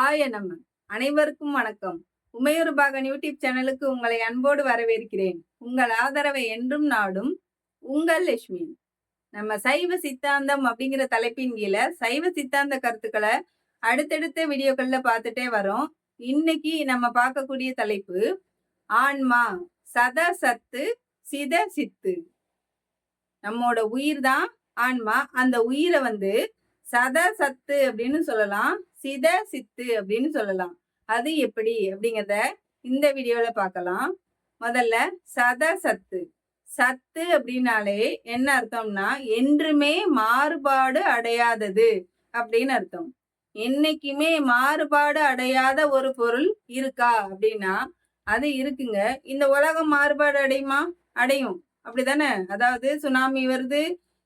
சிவாய நம்ம அனைவருக்கும் வணக்கம். உமையூர் பாகன் யூடியூப் சேனலுக்கு உங்களை அன்போடு வரவேற்கிறேன். உங்கள் ஆதரவை என்றும் நாடும் உங்கள் லட்சுமி. நம்ம சைவ சித்தாந்தம் அப்படிங்கிற தலைப்பின் கீழே சைவ சித்தாந்த கருத்துக்களை அடுத்தடுத்த வீடியோக்கள்ல பார்த்துட்டே வரோம். இன்னைக்கு நம்ம பார்க்கக்கூடிய தலைப்பு ஆன்மா சத சத்து சித சித்து. நம்மோட உயிர் தான் ஆன்மா. அந்த உயிரை வந்து சத சத்து அப்படின்னு சொல்லலாம். சித சித்து அப்படின்னு சொல்லலாம். அது எப்படி? அப்படிங்கிறத இந்த வீடியோல பார்க்கலாம். முதல்ல சத சத்து. சத்து அப்படின்னாலே என்ன அர்த்தம்னா என்றுமே மாறுபாடு அடையாதது அப்படின்னு அர்த்தம். என்னைக்குமே மாறுபாடு அடையாத ஒரு பொருள் இருக்கா அப்படின்னா அது இருக்குங்க. இந்த உலகம் மாறுபாடு அடையுமா? அடையும். அப்படிதானே அதாவது சுனாமி வருது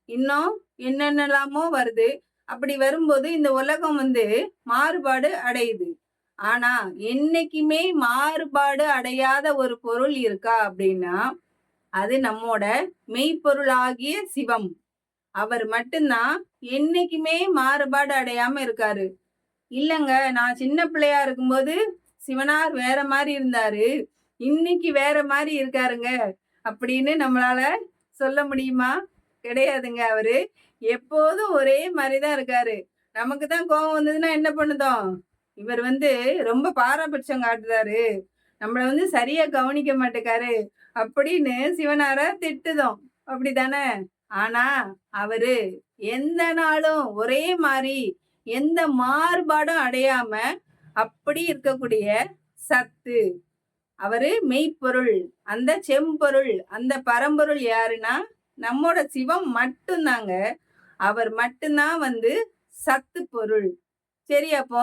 இன்னும் என்னென்னலாமோ வருது. அப்படி வரும்போது இந்த உலகம் வந்து மாறுபாடு அடையுது. ஆனா என்னைக்குமே மாறுபாடு அடையாத ஒரு பொருள் இருக்கா அப்படின்னா அது நம்மோட மெய்ப்பொருளாகிய சிவம். அவர் மட்டும்தான் என்னைக்குமே மாறுபாடு அடையாம இருக்காரு. இல்லைங்க நான் சின்ன பிள்ளையா இருக்கும்போது சிவனார் வேற மாதிரி இருந்தாரு. இன்னைக்கு வேற மாதிரி இருக்காருங்க அப்படின்னு நம்மளால சொல்ல முடியுமா? கிடையாதுங்க அவரு. எப்போதும் ஒரே மாதிரி தான் இருக்காரு. நமக்கு தான் கோபம் வந்ததுன்னா என்ன பண்ணுதோம்? இவர் வந்து ரொம்ப பாரபட்சம் காட்டுறாரு. நம்மளை வந்து சரியா கவனிக்க மாட்டேக்காரு. அப்படின்னு சிவனார திட்டுதோம். அப்படிதானே ஆனா அவரு எந்த நாளும் ஒரே மாதிரி எந்த மாறுபாடும் அடையாம அப்படி இருக்கக்கூடிய சத்து. அவரு மெய்ப்பொருள் அந்த செம்பொருள் அந்த பரம்பொருள் யாருன்னா நம்மோட சிவம் மட்டும்தாங்க அவர் மட்டும்தான் வந்து சத்து பொருள். சரி அப்போ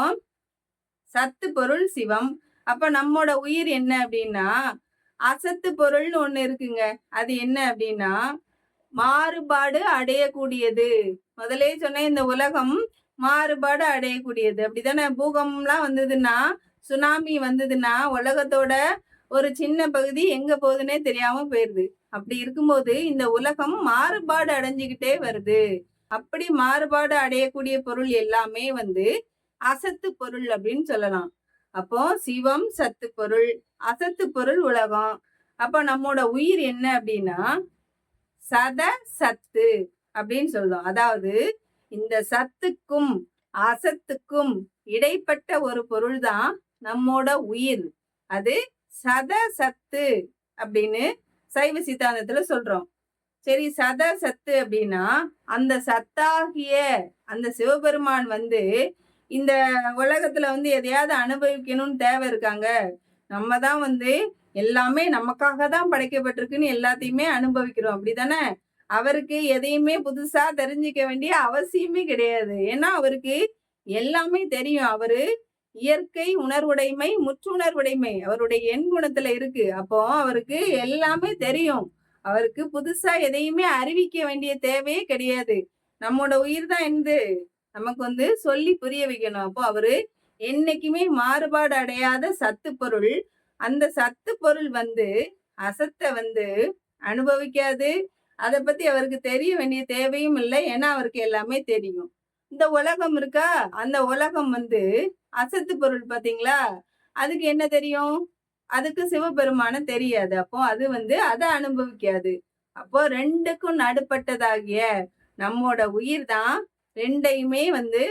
சத்து பொருள் சிவம். அப்ப நம்மோட உயிர் என்ன அப்படின்னா அசத்து பொருள்னு ஒண்ணு இருக்குங்க. அது என்ன அப்படின்னா மாறுபாடு அடையக்கூடியது. முதலே சொன்னேன் இந்த உலகம் மாறுபாடு அடையக்கூடியது. அப்படிதானே? பூகம்லாம் வந்ததுன்னா சுனாமி வந்ததுன்னா உலகத்தோட ஒரு சின்ன பகுதி எங்க போகுதுன்னே தெரியாம போயிருது. அப்படி இருக்கும்போது இந்த உலகம் மாறுபாடு அடைஞ்சுக்கிட்டே வருது. அப்படி மாறுபாடு அடையக்கூடிய பொருள் எல்லாமே வந்து அசத்து பொருள் அப்படின்னு சொல்லலாம். அப்போ சிவம் சத்து பொருள் அசத்து பொருள் உலகம். அப்போ நம்மோட உயிர் என்ன அப்படின்னா சத சத்து அப்படின்னு சொல்லுவோம் அதாவது இந்த சத்துக்கும் அசத்துக்கும் இடைப்பட்ட ஒரு பொருள் தான் நம்மோட உயிர். அது சத சத்து அப்படின்னு சைவ சித்தாந்தத்துல சொல்றோம். சரி சத சத்து அப்படின்னா அந்த சத்தாகிய அந்த சிவபெருமான் வந்து இந்த உலகத்துல வந்து எதையாவது அனுபவிக்கணும்னு தேவை இருக்காங்க. நம்ம தான் வந்து எல்லாமே நமக்காக தான் படைக்கப்பட்டிருக்குன்னு எல்லாத்தையுமே அனுபவிக்கிறோம். அப்படிதானே? அவருக்கு எதையுமே புதுசா தெரிஞ்சுக்க வேண்டிய அவசியமே கிடையாது. ஏன்னா அவருக்கு எல்லாமே தெரியும். அவரு இயற்கை உணர்வுடைமை முற்றுணர்வுடைமை. அவருடைய எண் குணத்துல இருக்கு. அப்போ அவருக்கு எல்லாமே தெரியும். அவருக்கு புதுசா எதையுமே அறிவிக்க வேண்டிய தேவையே கிடையாது. நம்மோட உயிர் தான் இருந்து நமக்கு வந்து சொல்லி புரிய வைக்கணும். அப்போ அவரு என்னைக்குமே மாறுபாடு அடையாத சத்து பொருள். அந்த சத்து பொருள் வந்து அசத்தை வந்து அனுபவிக்காது. அதை பத்தி அவருக்கு தெரிய வேண்டிய தேவையும் இல்லை. ஏன்னா அவருக்கு எல்லாமே தெரியும். இந்த உலகம் இருக்கா? அந்த உலகம் வந்து அசத்து பொருள் பாத்தீங்களா? அதுக்கு என்ன தெரியும்? அதுக்கு சிவபெருமான தெரியாது. அப்போ அது வந்து அதை அனுபவிக்காது. அப்போ ரெண்டுக்கும் நடுப்பட்டதாகிய நம்மோட உயிர் தான் ரெண்டையுமே வந்து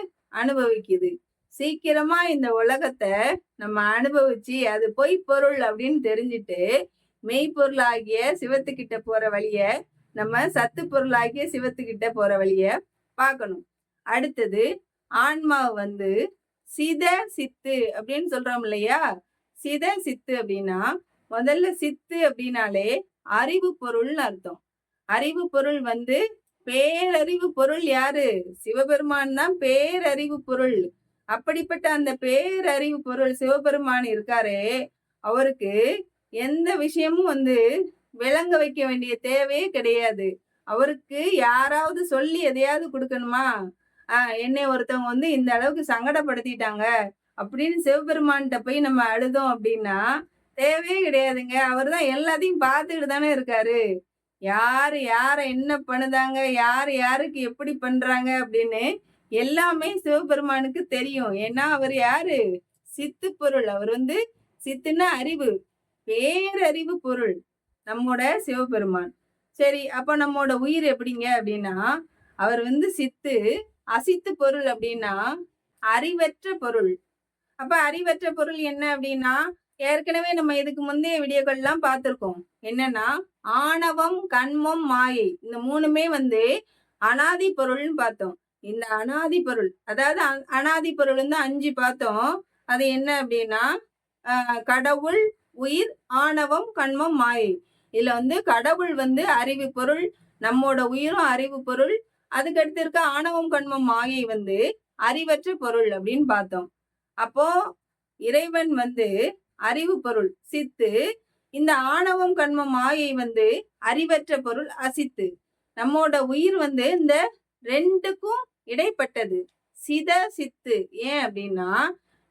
அனுபவிக்குது. சீக்கிரமா இந்த உலகத்தை நம்ம அனுபவிச்சு அது பொய் பொருள் அப்படின்னு தெரிஞ்சுட்டு மெய்ப்பொருள் ஆகிய சிவத்துக்கிட்ட போற வழிய நம்ம சத்து பொருளாகிய சிவத்துக்கிட்ட போற வழிய பார்க்கணும். அடுத்தது ஆன்மா வந்து சித சித்து அப்படின்னு சொல்றோம் இல்லையா? சித சித்து அப்படின்னா முதல்ல சித்து அப்படின்னாலே அறிவு பொருள்னு அர்த்தம். அறிவு பொருள் வந்து பேரறிவு பொருள் யாரு? சிவபெருமான் தான் பேரறிவு பொருள். அப்படிப்பட்ட அந்த பேரறிவு பொருள் சிவபெருமான் இருக்காரே அவருக்கு எந்த விஷயமும் வந்து விளங்க வைக்க வேண்டிய தேவையே கிடையாது. அவருக்கு யாராவது சொல்லி எதையாவது கொடுக்கணுமா? என்னை ஒருத்தவங்க வந்து இந்த அளவுக்கு சங்கடப்படுத்திட்டாங்க அப்படின்னு சிவபெருமான்கிட்ட போய் நம்ம அழுதோம் அப்படின்னா தேவையே கிடையாதுங்க. அவர் தான் எல்லாத்தையும் பார்த்துக்கிட்டு தானே இருக்காரு. யார் யாரை என்ன பண்ணுதாங்க யார் யாருக்கு எப்படி பண்றாங்க அப்படின்னு எல்லாமே சிவபெருமானுக்கு தெரியும். ஏன்னா அவர் யாரு? சித்து பொருள். அவர் வந்து சித்துன்னா அறிவு. பேரறிவு பொருள். நம்மோட சிவபெருமான். சரி அப்போ நம்மோட உயிர் எப்படிங்க அப்படின்னா அவர் வந்து சித்து அசித்து பொருள் அப்படின்னா அறிவற்ற பொருள். அப்ப அறிவற்ற பொருள் என்ன அப்படின்னா ஏற்கனவே நம்ம இதுக்கு முந்தைய வீடியோக்கள்லாம் பார்த்துருக்கோம். என்னன்னா ஆணவம் கண்மம் மாயை. இந்த மூணுமே வந்து அனாதி பொருள்னு பார்த்தோம். இந்த அனாதி பொருள் அதாவது அனாதி பொருள் வந்து அஞ்சு பார்த்தோம். அது என்ன அப்படின்னா கடவுள் உயிர் ஆணவம் கண்மம் மாயை. இதுல வந்து கடவுள் வந்து அறிவு பொருள் நம்மோட உயிரும் அறிவு பொருள் அதுக்கடுத்து இருக்க ஆணவம் கண்மம் மாயை வந்து அறிவற்ற பொருள் அப்படின்னு பார்த்தோம். அப்போ இறைவன் வந்து அறிவு பொருள் சித்து. இந்த ஆணவம் கண்மம் மாயை வந்து அறிவற்ற பொருள் அசித்து. நம்மோட உயிர் வந்து இந்த ரெண்டுக்கும் இடைப்பட்டது. சித சித்து. ஏன் அப்படின்னா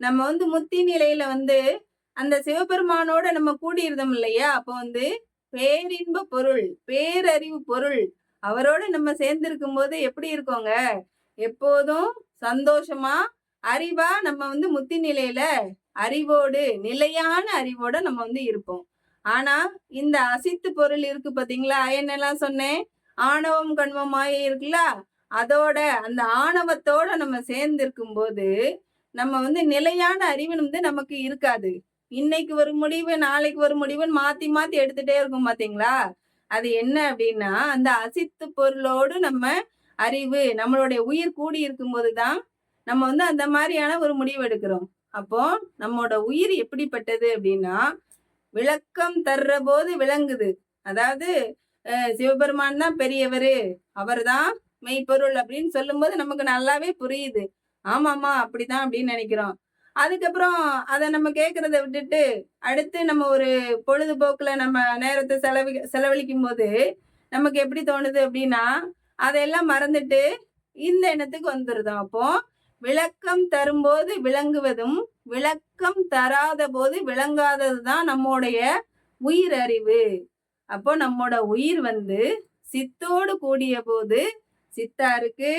நம்ம வந்து முத்தி நிலையில வந்து அந்த சிவபெருமானோட நம்ம கூடியிருந்தோம் இல்லையா? அப்போ வந்து பேரின்ப பொருள் பேரறிவு பொருள். அவரோட நம்ம சேர்ந்திருக்கும் போது எப்படி இருக்கோங்க? எப்போதும் சந்தோஷமா அறிவா நம்ம வந்து முத்தி நிலையில அறிவோடு நிலையான அறிவோட நம்ம வந்து இருப்போம். ஆனா இந்த அசித்து பொருள் இருக்கு பாத்தீங்களா? என்னெல்லாம் சொன்னேன். ஆணவம் கண்மம் மாயை இருக்குல்ல? அதோட அந்த ஆணவத்தோட நம்ம சேர்ந்து இருக்கும்போது நம்ம வந்து நிலையான அறிவு வந்து நமக்கு இருக்காது. இன்னைக்கு ஒரு முடிவு நாளைக்கு ஒரு முடிவுன்னு மாத்தி மாத்தி எடுத்துட்டே இருக்கும் பாத்தீங்களா? அது என்ன அப்படின்னா அந்த அசித்து பொருளோடு நம்ம அறிவு நம்மளுடைய உயிர் கூடி இருக்கும்போது தான் நம்ம வந்து அந்த மாதிரியான ஒரு முடிவு எடுக்கிறோம். அப்போ நம்மளோட உயிர் எப்படிப்பட்டது அப்படின்னா விளக்கம் தர்ற போது விளங்குது. அதாவது சிவபெருமான் தான் பெரியவர். அவர் தான் மெய்ப்பொருள் அப்படின்னு சொல்லும்போது நமக்கு நல்லாவே புரியுது. ஆமாமா அப்படிதான் அப்படின்னு நினைக்கிறோம். அதுக்கப்புறம் அதை நம்ம கேட்கறத விட்டுட்டு அடுத்து நம்ம ஒரு பொழுதுபோக்குல நம்ம நேரத்தை செலவி செலவழிக்கும் போது நமக்கு எப்படி தோணுது அப்படின்னா அதையெல்லாம் மறந்துட்டு இந்த எண்ணத்துக்கு வந்துருதோம். அப்போ விளக்கம் தரும்போது விளங்குவதும் விளக்கம் தராத போது விளங்காதது தான் நம்முடைய உயிர் அறிவு அப்போ நம்மோட உயிர் வந்து சித்தோடு கூடிய போது சித்தா இருக்கு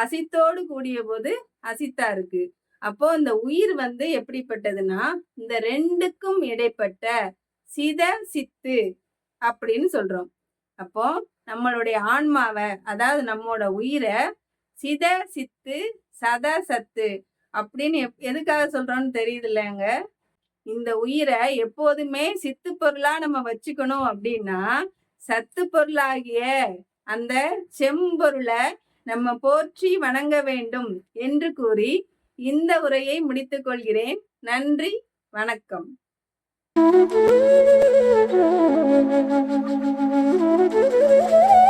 அசித்தோடு கூடிய போது அசித்தா இருக்கு. அப்போ இந்த உயிர் வந்து எப்படிப்பட்டதுன்னா இந்த ரெண்டுக்கும் இடைப்பட்ட சித சித்து அப்படின்னு சொல்றோம். அப்போ நம்மளுடைய ஆன்மாவை அதாவது நம்மளோட உயிரை சித சித்து சத சத்து அப்படின்னு எப்- எதுக்காக சொல்றோம்னு தெரியுது இல்லைங்க? இந்த உயிரை எப்போதுமே சித்து பொருளா நம்ம வச்சுக்கணும் அப்படின்னா சத்து பொருளாகிய அந்த செம்பொருளை நம்ம போற்றி வணங்க வேண்டும் என்று கூறி இந்த உரையை முடித்துக் கொள்கிறேன் நன்றி வணக்கம் Thank you.